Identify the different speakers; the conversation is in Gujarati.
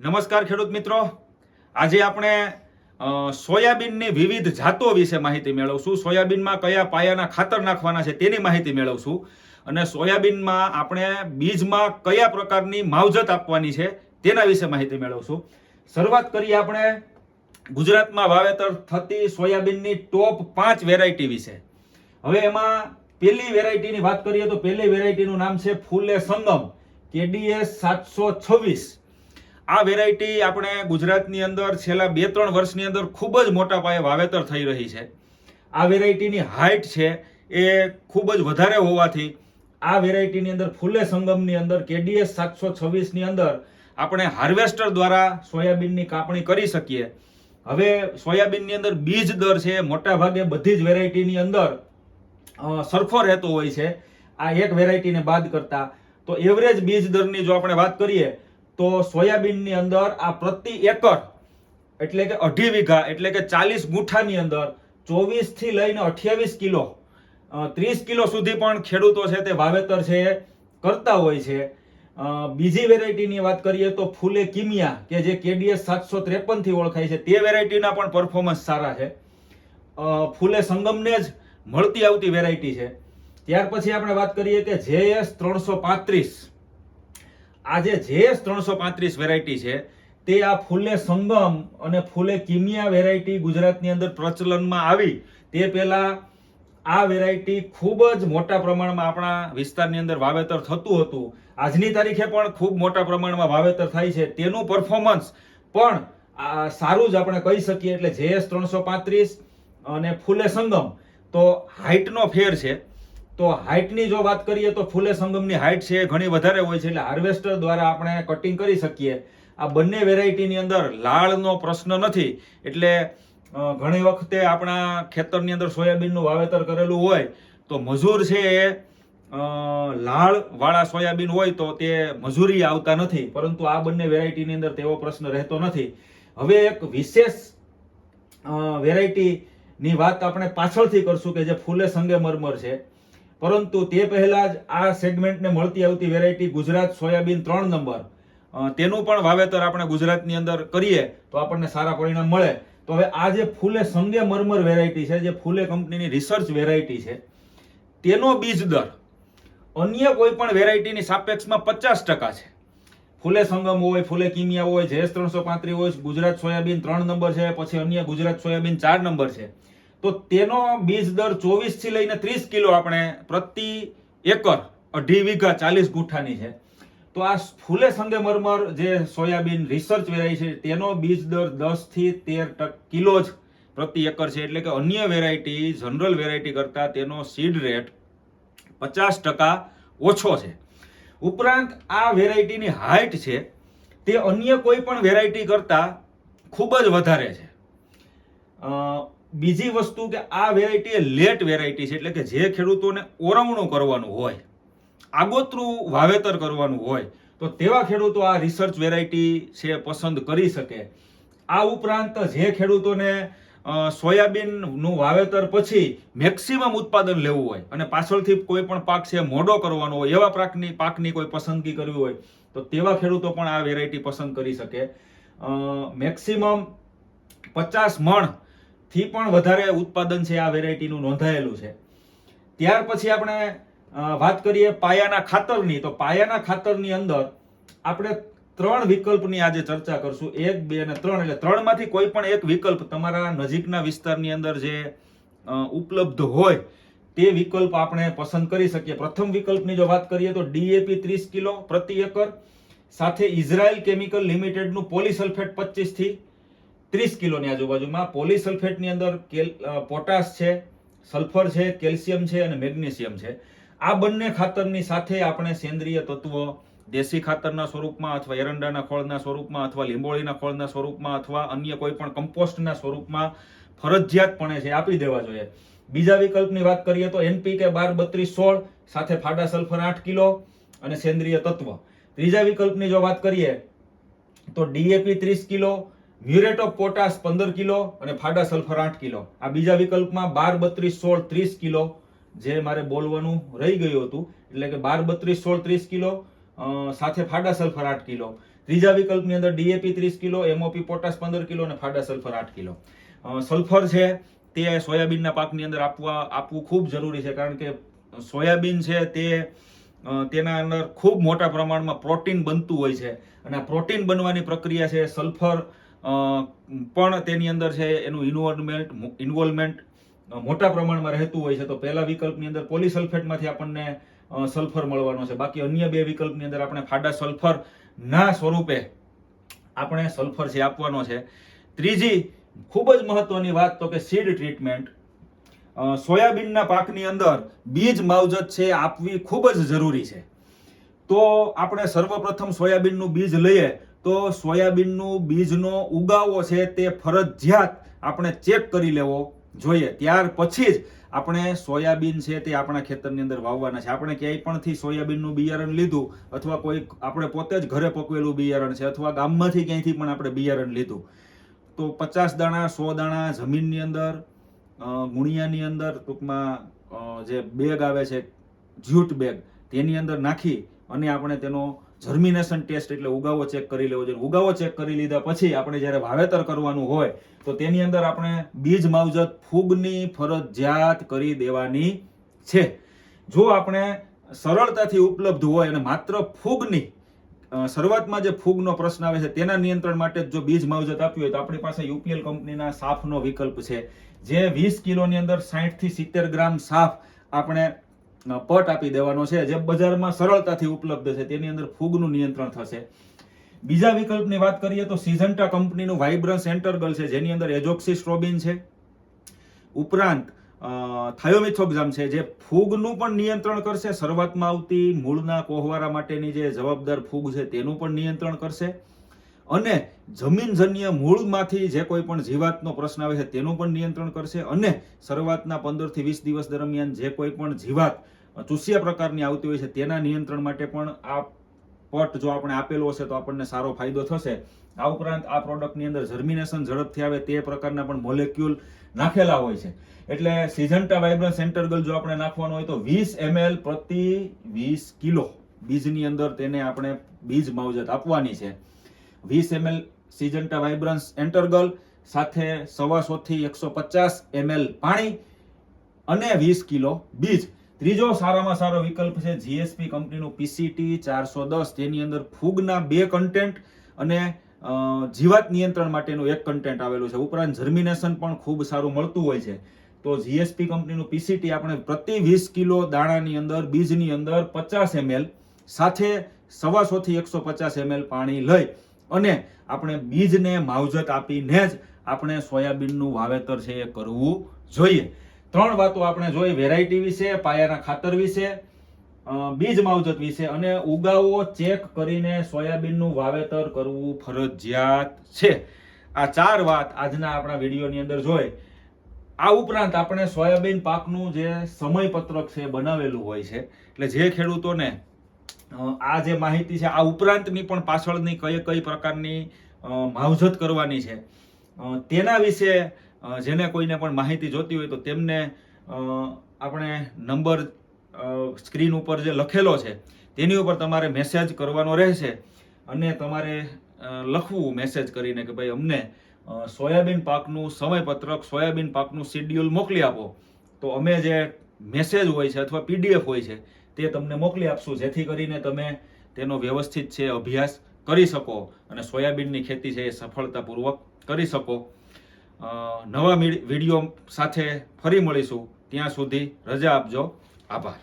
Speaker 1: નમસ્કાર ખેડૂત મિત્રો. આજે આપણે સોયાબીનની વિવિધ જાતો વિશે માહિતી મેળવશું. સોયાબીનમાં કયા પાયાના ખાતર નાખવાના છે તેની માહિતી મેળવશું. અને સોયાબીનમાં આપણે બીજમાં કયા પ્રકારની માવજત આપવાની છે તેના વિશે માહિતી મેળવશું. શરૂઆત કરીએ આપણે ગુજરાતમાં વાવેતર થતી સોયાબીનની ટોપ પાંચ વેરાયટી વિશે. હવે એમાં પહેલી વેરાયટીની વાત કરીએ તો પહેલી વેરાયટીનું નામ છે ફૂલે સંગમ. કેડીએસ સાતસો છવ્વીસ. આ વેરાયટી આપણે ગુજરાતની અંદર છેલ્લા બે ત્રણ વર્ષની અંદર ખૂબ જ મોટા પાયે વાવેતર થઈ રહી છે. આ વેરાયટીની હાઇટ છે એ ખૂબ જ વધારે હોવાથી આ વેરાયટીની અંદર ફૂલે સંગમની અંદર કેડીએસ સાતસો છવ્વીસની અંદર આપણે હાર્વેસ્ટર દ્વારા સોયાબીનની કાપણી કરી શકીએ. હવે સોયાબીનની અંદર બીજ દર છે, મોટા ભાગે બધી જ વેરાયટીની અંદર સરખો રહેતો હોય છે. આ એક વેરાયટીને બાદ કરતા. તો એવરેજ બીજ દરની જો આપણે વાત કરીએ તો સોયાબીનની અંદર આ પ્રતિ એકર એટલે કે અઢી વીઘા એટલે કે ચાલીસ ગુઠાની અંદર ચોવીસથી લઈને અઠ્યાવીસ કિલો ત્રીસ કિલો સુધી પણ ખેડૂતો છે તે વાવેતર છે કરતા હોય છે. બીજી વેરાયટીની વાત કરીએ તો ફૂલે કિમિયા કે જે કેડીએસ સાતસો ત્રેપનથી ઓળખાય છે તે વેરાયટીના પણ પરફોર્મન્સ સારા છે. ફૂલે સંગમને જ મળતી આવતી વેરાયટી છે. ત્યાર પછી આપણે વાત કરીએ કે જેએસ ત્રણસો પાંત્રીસ. આ જે ત્રણસો પાંત્રીસ વેરાયટી છે, તે આ ફૂલે સંગમ અને ફૂલે કિમિયા વેરાયટી ગુજરાતની અંદર પ્રચલનમાં આવી. તે પહેલાં આ વેરાયટી ખૂબ જ મોટા પ્રમાણમાં આપણા વિસ્તારની અંદર વાવેતર થતું હતું. આજની તારીખે પણ ખૂબ મોટા પ્રમાણમાં વાવેતર થાય છે. તેનું પરફોર્મન્સ પણ સારું જ આપણે કહી શકીએ. એટલે જેએસ ત્રણસો પાંત્રીસ અને ફૂલે સંગમ, તો હાઇટનો ફેર છે. તો હાઇટની જો વાત કરીએ તો ફૂલે સંગમની હાઇટ છે એ ઘણી વધારે હોય છે એટલે હાર્વેસ્ટર દ્વારા આપણે કટિંગ કરી શકીએ. આ બંને વેરાયટીની અંદર લાળનો પ્રશ્ન નથી. એટલે ઘણી વખતે આપણા ખેતરની અંદર સોયાબીનનું વાવેતર કરેલું હોય તો મજૂર છે એ લાળવાળા સોયાબીન હોય તો તે મજૂરી આવતા નથી. પરંતુ આ બંને વેરાયટીની અંદર તેવો પ્રશ્ન રહેતો નથી. હવે એક વિશેષ વેરાયટીની વાત આપણે પાછળથી કરશું કે જે ફૂલે સંગે મરમર છે. પરંતુ તે પહેલાં જ આ સેગમેન્ટને મળતી આવતી વેરાયટી ગુજરાત સોયાબીન ત્રણ નંબર. તેનું પણ વાવેતર આપણે ગુજરાતની અંદર કરીએ તો આપણને સારા પરિણામ મળે. તો હવે આ જે ફૂલે સંગે મરમર વેરાયટી છે, જે ફૂલે કંપનીની રિસર્ચ વેરાયટી છે, તેનો બીજ દર અન્ય કોઈ પણ વેરાયટીની સાપેક્ષમાં પચાસ ટકા છે. ફૂલે સંગમ હોય, ફૂલે કિમિયા હોય, જેએસ ત્રણસો પાંત્રીસ હોય, ગુજરાત સોયાબીન ત્રણ નંબર છે, પછી અન્ય ગુજરાત સોયાબીન ચાર નંબર છે. તો તેનો બીજ દર ચોવીસથી લઈને ત્રીસ કિલો આપણે પ્રતિ એકર અઢી વીઘા ચાલીસ ગુઠાની છે. તો આ ફૂલે સંગે મરમર જે સોયાબીન રિસર્ચ વેરાયટી છે, તેનો બીજ દર દસથી તેર ટક કિલો જ પ્રતિ એકર છે. એટલે કે અન્ય વેરાયટી જનરલ વેરાયટી કરતા તેનો સીડ રેટ પચાસ ટકા ઓછો છે. ઉપરાંત આ વેરાયટીની હાઇટ છે, તે અન્ય કોઈ પણ વેરાયટી કરતા ખૂબ જ વધારે છે. બીજી વસ્તુ કે આ વેરાયટી એ લેટ વેરાયટી છે, એટલે કે જે ખેડૂતોને ઓરવણું કરવાનું હોય, આગોતરું વાવેતર કરવાનું હોય, તો તેવા ખેડૂતો આ રિસર્ચ વેરાયટી છે પસંદ કરી શકે. આ ઉપરાંત જે ખેડૂતોને સોયાબીનનું વાવેતર પછી મેક્સિમમ ઉત્પાદન લેવું હોય, અને પાછળથી કોઈ પણ પાક છે મોડો કરવાનો હોય, એવા પાકની પાકની કોઈ પસંદગી કરવી હોય, તો તેવા ખેડૂતો પણ આ વેરાયટી પસંદ કરી શકે. મેક્સિમમ પચાસ મણ થી પણ વધારે ઉત્પાદન છે આ વેરાયટીનું નોંધાયેલું છે. ત્યાર પછી આપણે વાત કરીએ પાયાના ખાતરની. તો પાયાના ખાતરની અંદર આપણે ત્રણ વિકલ્પની આજે ચર્ચા કરશું. એક, બે અને ત્રણ. એટલે ત્રણમાંથી કોઈ પણ એક વિકલ્પ તમારા નજીકના વિસ્તારની અંદર જે ઉપલબ્ધ હોય, તે વિકલ્પ આપણે પસંદ કરી શકીએ. પ્રથમ વિકલ્પની જો વાત કરીએ તો ડીએપી ત્રીસ કિલો પ્રતિ એકર. સાથે ઇઝરાયલ કેમિકલ લિમિટેડનું પોલિસલ્ફેટ પચીસથી થી ત્રીસ કિલોની આજુબાજુમાં પોલિસલ્ફેટની અંદર કેલ પોટાશ છે, સલ્ફર છે, કેલ્શિયમ છે અને મેગ્નેશિયમ છે. આ બંને ખાતરની સાથે આપણે સેન્દ્રિય તત્વો, દેશી ખાતરના સ્વરૂપમાં અથવા એરંડાના ખોળના સ્વરૂપમાં અથવા લીંબોળીના ખોળના સ્વરૂપમાં અથવા અન્ય કોઈ પણ કમ્પોસ્ટના સ્વરૂપમાં ફરજિયાતપણે છે આપી દેવા જોઈએ. બીજા વિકલ્પની વાત કરીએ તો એનપીકે બાર બત્રીસ સોળ, સાથે ફાડા સલ્ફર આઠ કિલો અને સેન્દ્રિય તત્વ. ત્રીજા વિકલ્પની જો વાત કરીએ તો ડીએપી ત્રીસ કિલો મ્યુરેટ ઓફ પોટાશ પંદર કિલો અને ફાડા સલ્ફર આઠ કિલો. આ બીજા વિકલ્પમાં બાર બત્રીસ સોળ ત્રીસ કિલો જે મારે બોલવાનું રહી ગયું હતું. એટલે કે બાર બત્રીસ સોળ ત્રીસ કિલો સાથે ફાડા સલ્ફર આઠ કિલો. ત્રીજા વિકલ્પની અંદર ડીએપી ત્રીસ કિલો, એમઓપી પોટાશ પંદર કિલો અને ફાડા સલ્ફર આઠ કિલો. સલ્ફર છે તે સોયાબીનના પાકની અંદર આપવા, આપવું ખૂબ જરૂરી છે કારણ કે સોયાબીન છે તે તેના અંદર ખૂબ મોટા પ્રમાણમાં પ્રોટીન બનતું હોય છે. અને આ પ્રોટીન બનવાની પ્રક્રિયા છે સલ્ફર પણ તેની અંદર છે એનું ઇન્વોલ્વમેન્ટ ઇન્વોલ્વમેન્ટ મોટા પ્રમાણમાં રહેતું હોય છે. તો પહેલા વિકલ્પની અંદર પોલિસલ્ફેટમાંથી આપણને સલ્ફર મળવાનો છે. બાકી અન્ય બે વિકલ્પની અંદર આપણે ફાડા સલ્ફર ના સ્વરૂપે આપણે સલ્ફર છે આપવાનો છે. ત્રીજી, ખૂબ જ મહત્વની વાત તો કે સીડ ટ્રીટમેન્ટ સોયાબીનના પાકની અંદર બીજ માવજત છે, આપવી ખૂબ જ જરૂરી છે. તો આપણે સર્વપ્રથમ સોયાબીનનું બીજ લઈએ તો સોયાબીનનું બીજનો ઉગાવો છે તે ફરજિયાત આપણે ચેક કરી લેવો જોઈએ. ત્યાર પછી જ આપણે સોયાબીન છે તે આપણા ખેતરની અંદર વાવવાના છે. આપણે ક્યાંય પણથી સોયાબીનનું બિયારણ લીધું અથવા કોઈ આપણે પોતે જ ઘરે પકવેલું બિયારણ છે અથવા ગામમાંથી ક્યાંયથી પણ આપણે બિયારણ લીધું. તો પચાસ દાણા, સો દાણા જમીનની અંદર ગુણિયાની અંદર ટૂંકમાં જે બેગ આવે છે, જ્યુટ બેગ, તેની અંદર નાખી અને આપણે તેનો જર્મિનેશન ટેસ્ટ એટલે ઉગાવો ચેક કરી લેવો. જોઈએ ઉગાવો ચેક કરી લીધા પછી આપણે જ્યારે વાવેતર કરવાનું હોય, તો તેની અંદર આપણે બીજ માવજત, ફૂગની ફરજિયાત કરી દેવાની છે. જો આપણે સરળતાથી ઉપલબ્ધ હોય અને માત્ર ફૂગની શરૂઆતમાં જે ફૂગનો પ્રશ્ન આવે છે, તેના નિયંત્રણ માટે જો બીજ માવજત આપ્યું હોય, તો આપણી પાસે યુપીએલ કંપનીના સાફનો વિકલ્પ છે. જે વીસ કિલોની અંદર સાઠથી સિત્તેર ગ્રામ સાફ આપણે પટ આપી દેવાનો છે, જે બજારમાં સરળતાથી ઉપલબ્ધ છે, તેની અંદર ફૂગનું નિયંત્રણ થશે. બીજા વિકલ્પની વાત કરીએ તો સિઝન્ટા કંપનીનું વાઇબ્રન્સ એન્ટરગલ છે, જેની અંદર એજોક્સી સ્ટ્રોબિન છે. ઉપરાંત થાયોમિથોક્ઝામ છે, જે ફૂગનું પણ નિયંત્રણ કરશે, શરૂઆતમાં આવતી મૂળના કોહવારા માટેની જે જવાબદાર ફૂગ છે, તેનું પણ નિયંત્રણ કરશે. અને જમીનજન્ય મૂળમાંથી જે કોઈ પણ જીવાતનો પ્રશ્ન આવે છે, તેનું પણ નિયંત્રણ કરશે અને શરૂઆતના પંદરથી વીસ દિવસ દરમિયાન જે કોઈ પણ જીવાત ચૂસિયા પ્રકારની આવતી હોય છે, તેના નિયંત્રણ માટે પણ આ પટ જો આપણે આપેલો હશે, તો આપણને સારો ફાયદો થશે. આ ઉપરાંત આ પ્રોડક્ટની અંદર જર્મિનેશન ઝડપથી આવે તે પ્રકારના પણ મોલેક્યુલ નાખેલા હોય છે. એટલે સિઝન્ટા વાઇબ્રન્સ સેન્ટરગલ જો આપણે નાખવાનો હોય તો વીસ એમએલ પ્રતિ વીસ કિલો બીજની અંદર તેને આપણે બીજ માવજત આપવાની છે. વીસ એમએલ સિજન્ટા વાઇબ્રન્સ એન્ટરગલ સાથે સવાસો થી એકસો પચાસ એમએલ પાણી અને વીસ કિલો બીજ. ત્રીજો સારામાં સારો વિકલ્પ છે જીએસપી કંપનીનું પીસીટી ચારસો દસ તેની અંદર ફૂગના બે કન્ટેન્ટ અને જીવાત નિયંત્રણ માટેનું એક કન્ટેન્ટ આવેલું છે. ઉપરાંત જર્મિનેશન પણ ખૂબ સારું મળતું હોય છે. તો જીએસપી કંપનીનું પીસીટી આપણે પ્રતિ વીસ કિલો દાણાની અંદર, બીજની અંદર પચાસ એમએલ સાથે સવાસો થી એકસો પચાસ એમએલ પાણી લઈ અને આપણે બીજને માવજત આપીને જ આપણે સોયાબીનનું વાવેતર છે એ કરવું જોઈએ. ત્રણ વાતો આપણે જોઈ વેરાયટી વિશે, પાયાના ખાતર વિશે બીજ માવજત વિશે અને ઉગાવો ચેક કરીને સોયાબીનનું વાવેતર કરવું ફરજિયાત છે. આ ચાર વાત આજના આપણા વિડીયોની અંદર જોઈ. આ ઉપરાંત આપણે સોયાબીન પાકનું જે સમયપત્રક છે બનાવેલું હોય છે. એટલે જે ખેડૂતોને આ જે માહિતી છે, આ ઉપરાંતની પણ પાછળની કઈ કઈ પ્રકારની માવજત કરવાની છે. તેના વિશે જેને કોઈને પણ માહિતી જોતી હોય તો તેમને આપણે નંબર સ્ક્રીન ઉપર જે લખેલો છે, તેની ઉપર તમારે મેસેજ કરવાનો રહેશે અને તમારે લખવું મેસેજ કરીને કે ભાઈ અમને સોયાબીન પાકનું સમયપત્રક, સોયાબીન પાકનું શેડ્યુલ મોકલી આપો. તો અમે જે મેસેજ હોય છે અથવા પીડીએફ હોય છે, તે તમને મોકલી આપશું. જેથી કરીને તમે તેનો વ્યવસ્થિત છે અભ્યાસ કરી શકો અને સોયાબીનની ખેતી છે એ સફળતાપૂર્વક કરી શકો. નવા વીડિયો સાથે ફરી મળીશું. ત્યાં સુધી રજા આપજો. આભાર.